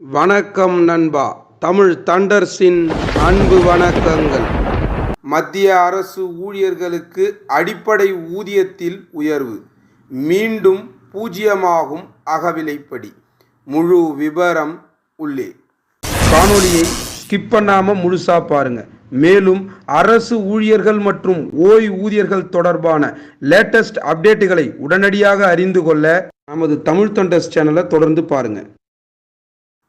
வணக்கம் நண்பா. தமிழ் தண்டர்ஸின் அன்பு வணக்கங்கள். மத்திய அரசு ஊழியர்களுக்கு அடிப்படை ஊதியத்தில் உயர்வு. மீண்டும் பூஜ்ஜியமாகும் அகவிலைப்படி. முழு விவரம் உள்ளே. காணொலியை ஸ்கிப் பண்ணாமல் முழுசாக பாருங்க. மேலும் அரசு ஊழியர்கள் மற்றும் ஓய்வூதியர்கள் தொடர்பான லேட்டஸ்ட் அப்டேட்டுகளை உடனடியாக அறிந்து கொள்ள நமது தமிழ் தண்டர்ஸ் சேனலை தொடர்ந்து பாருங்கள்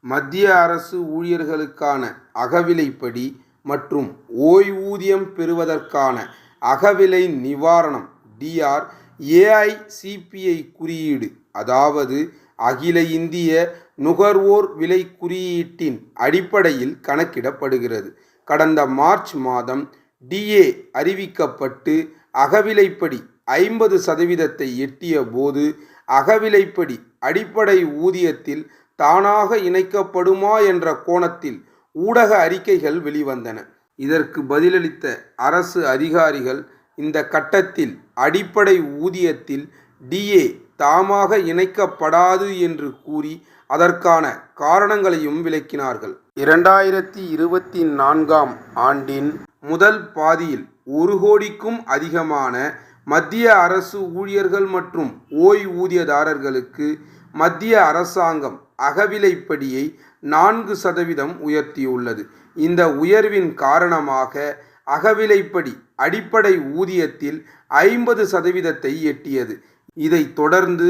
மத்திய அரசு ஊழியர்களுக்கான அகவிலைப்படி மற்றும் ஓய்வூதியம் பெறுவதற்கான அகவிலை நிவாரணம் டிஆர் ஏஐசிபிஐ குறியீடு அதாவது அகில இந்திய நுகர்வோர் விலை குறியீட்டின் அடிப்படையில் கணக்கிடப்படுகிறது. கடந்த மார்ச் மாதம் டிஏ அறிவிக்கப்பட்டு அகவிலைப்படி ஐம்பது சதவீதத்தை எட்டிய போது அகவிலைப்படி அடிப்படை ஊதியத்தில் தானாக இணைக்கப்படுமா என்ற கோணத்தில் ஊடக அறிக்கைகள் வெளிவந்தன. இதற்கு பதிலளித்த அரசு அதிகாரிகள் இந்த கட்டத்தில் அடிப்படை ஊதியத்தில் டிஏ தாமாக இணைக்கப்படாது என்று கூறி அதற்கான காரணங்களையும் விளக்கினார்கள். இரண்டாயிரத்தி இருபத்தி நான்காம் ஆண்டின் முதல் பாதியில் ஒரு கோடிக்கும் அதிகமான மத்திய அரசு ஊழியர்கள் மற்றும் ஓய்வூதியதாரர்களுக்கு மத்திய அரசாங்கம் அகவிலைப்படியை நான்கு சதவீதம் உயர்த்தியுள்ளது. இந்த உயர்வின் காரணமாக அகவிலைப்படி அடிப்படை ஊதியத்தில் ஐம்பது சதவீதத்தை எட்டியது. இதைத் தொடர்ந்து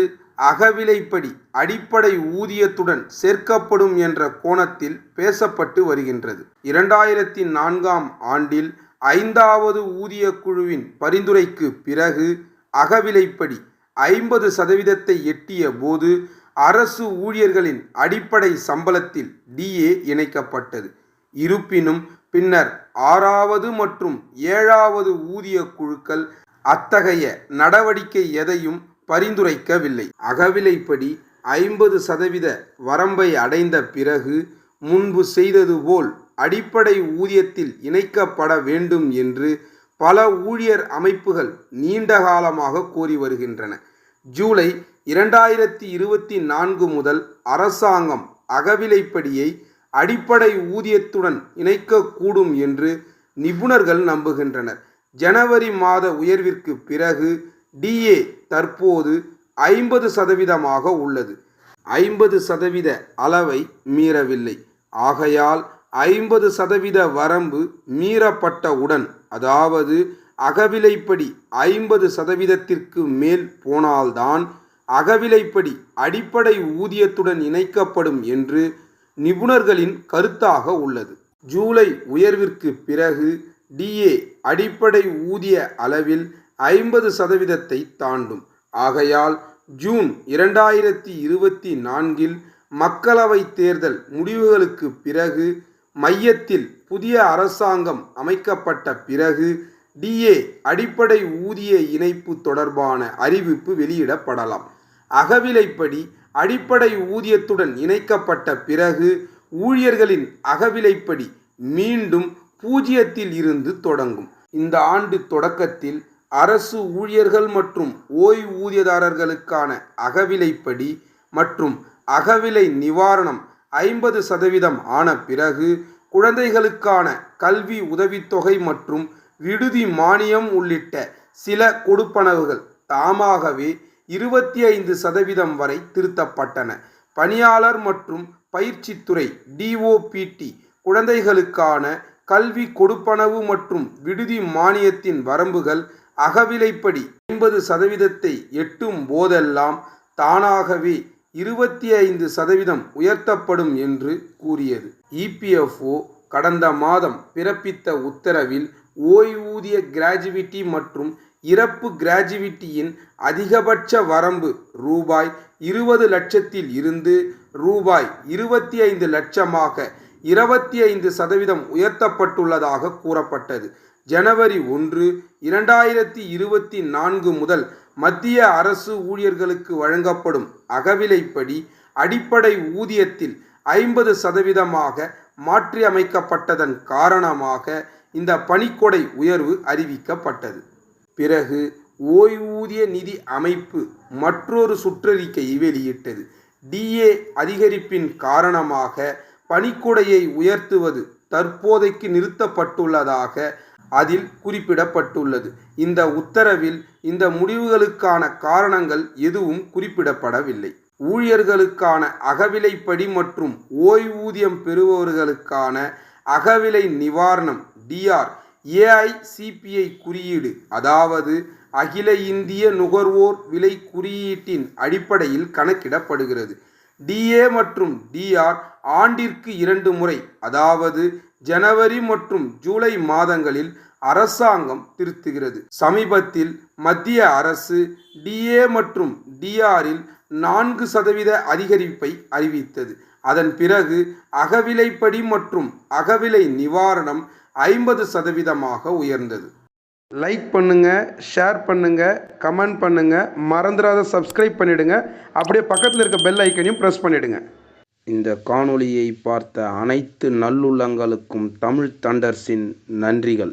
அகவிலைப்படி அடிப்படை ஊதியத்துடன் சேர்க்கப்படும் என்ற கோணத்தில் பேசப்பட்டு வருகின்றது. இரண்டாயிரத்தி நான்காம் ஆண்டில் ஐந்தாவது ஊதிய குழுவின் பரிந்துரைக்கு பிறகு அகவிலைப்படி ஐம்பது சதவீதத்தை எட்டிய போது அரசு ஊழியர்களின் அடிப்படை சம்பளத்தில் டிஏ இணைக்கப்பட்டது. இருப்பினும் பின்னர் ஆறாவது மற்றும் ஏழாவது ஊதிய குழுக்கள் அத்தகைய நடவடிக்கை எதையும் பரிந்துரைக்கவில்லை. அகவிலைப்படி ஐம்பது சதவீத வரம்பை அடைந்த பிறகு முன்பு செய்தது போல் அடிப்படை ஊதியத்தில் இணைக்கப்பட வேண்டும் என்று பல ஊழியர் அமைப்புகள் நீண்ட காலமாக கோரி வருகின்றன. ஜூலை இரண்டாயிரத்தி இருபத்தி நான்கு முதல் அரசாங்கம் அகவிலைப்படியை அடிப்படை ஊதியத்துடன் இணைக்கக்கூடும் என்று நிபுணர்கள் நம்புகின்றனர். ஜனவரி மாத உயர்விற்கு பிறகு டிஏ தற்போது ஐம்பது சதவீதமாக உள்ளது. ஐம்பது சதவீத அளவை மீறவில்லை. ஆகையால் ஐம்பது சதவீத வரம்பு மீறப்பட்டவுடன் அதாவது அகவிலைப்படி ஐம்பது சதவீதத்திற்கு மேல் போனால்தான் அகவிலைப்படி அடிப்படை ஊதியத்துடன் இணைக்கப்படும் என்று நிபுணர்களின் கருத்தாக உள்ளது. ஜூலை உயர்விற்கு பிறகு டிஏ அடிப்படை ஊதிய அளவில் ஐம்பது சதவீதத்தை தாண்டும். ஆகையால் ஜூன் இரண்டாயிரத்தி இருபத்தி நான்கில் மக்களவை தேர்தல் முடிவுகளுக்கு பிறகு மையத்தில் புதிய அரசாங்கம் அமைக்கப்பட்ட பிறகு டிஏ அடிப்படை ஊதிய இணைப்பு தொடர்பான அறிவிப்பு வெளியிடப்படலாம். அகவிலைப்படி அடிப்படை ஊதியத்துடன் இணைக்கப்பட்ட பிறகு ஊழியர்களின் அகவிலைப்படி மீண்டும் பூஜ்ஜியத்தில் இருந்து தொடங்கும். இந்த ஆண்டு தொடக்கத்தில் அரசு ஊழியர்கள் மற்றும் ஓய்வூதியதாரர்களுக்கான அகவிலைப்படி மற்றும் அகவிலை நிவாரணம் ஐம்பது சதவீதம் ஆன பிறகு குழந்தைகளுக்கான கல்வி உதவித்தொகை மற்றும் விடுதி மானியம் உள்ளிட்ட சில கொடுப்பனவுகள் தாமாகவே இருபத்தி ஐந்து சதவீதம் வரை திருத்தப்பட்டன. பணியாளர் மற்றும் பயிற்சித்துறை டிஓபிடி குழந்தைகளுக்கான கல்வி கொடுப்பனவு மற்றும் விடுதி மானியத்தின் வரம்புகள் அகவிலைப்படி ஐம்பது சதவீதத்தை எட்டும் போதெல்லாம் தானாகவே இருபத்தி ஐந்து சதவீதம் உயர்த்தப்படும் என்று கூறியது. இபிஎஃப்ஓ கடந்த மாதம் பிறப்பித்த உத்தரவில் ஓய்வூதிய கிராஜுவிட்டி மற்றும் இறப்பு கிராஜுவிட்டியின் அதிகபட்ச வரம்பு ரூபாய் இருபது லட்சத்தில் இருந்து ரூபாய் இருபத்தி ஐந்து லட்சமாக இருபத்தி ஐந்து சதவீதம் உயர்த்தப்பட்டுள்ளதாக கூறப்பட்டது. ஜனவரி ஒன்று இரண்டாயிரத்தி இருபத்தி நான்கு முதல் மத்திய அரசு ஊழியர்களுக்கு வழங்கப்படும் அகவிலைப்படி அடிப்படை ஊதியத்தில் ஐம்பது சதவீதமாக மாற்றியமைக்கப்பட்டதன் காரணமாக இந்த பணிக்கொடை உயர்வு அறிவிக்கப்பட்டது. பிறகு ஓய்வூதிய நிதி அமைப்பு மற்றொரு சுற்றறிக்கையை வெளியிட்டது. டிஏ அதிகரிப்பின் காரணமாக பணிக்கொடையை உயர்த்துவது தற்போதைக்கு நிறுத்தப்பட்டுள்ளதாக அதில் குறிப்பிடப்பட்டுள்ளது. இந்த உத்தரவில் இந்த முடிவுகளுக்கான காரணங்கள் எதுவும் குறிப்பிடப்படவில்லை. ஊழியர்களுக்கான அகவிலைப்படி மற்றும் ஓய்வூதியம் பெறுபவர்களுக்கான அகவிலை நிவாரணம் டிஆர் ஏஐசிபிஐ குறியீடு அதாவது அகில இந்திய நுகர்வோர் விலை குறியீட்டின் அடிப்படையில் கணக்கிடப்படுகிறது. டிஏ மற்றும் டிஆர் ஆண்டிற்கு இரண்டு முறை அதாவது ஜனவரி மற்றும் ஜூலை மாதங்களில் அரசாங்கம் திருத்துகிறது. சமீபத்தில் மத்திய அரசு டிஏ மற்றும் டிஆரில் நான்கு சதவீத அதிகரிப்பை அறிவித்தது. அதன் பிறகு அகவிலைப்படி மற்றும் அகவிலை நிவாரணம் ஐம்பது சதவீதமாக உயர்ந்தது. லைக் பண்ணுங்க ஷேர் பண்ணுங்க கமெண்ட் பண்ணுங்க மறந்துடாத சப்ஸ்கிரைப் பண்ணிடுங்க. அப்படியே பக்கத்தில் இருக்க பெல் ஐக்கனையும் ப்ரெஸ் பண்ணிடுங்க. இந்த காணொளியை பார்த்த அனைத்து நல்லுள்ளங்களுக்கும் தமிழ் தண்டர்ஸின் நன்றிகள்.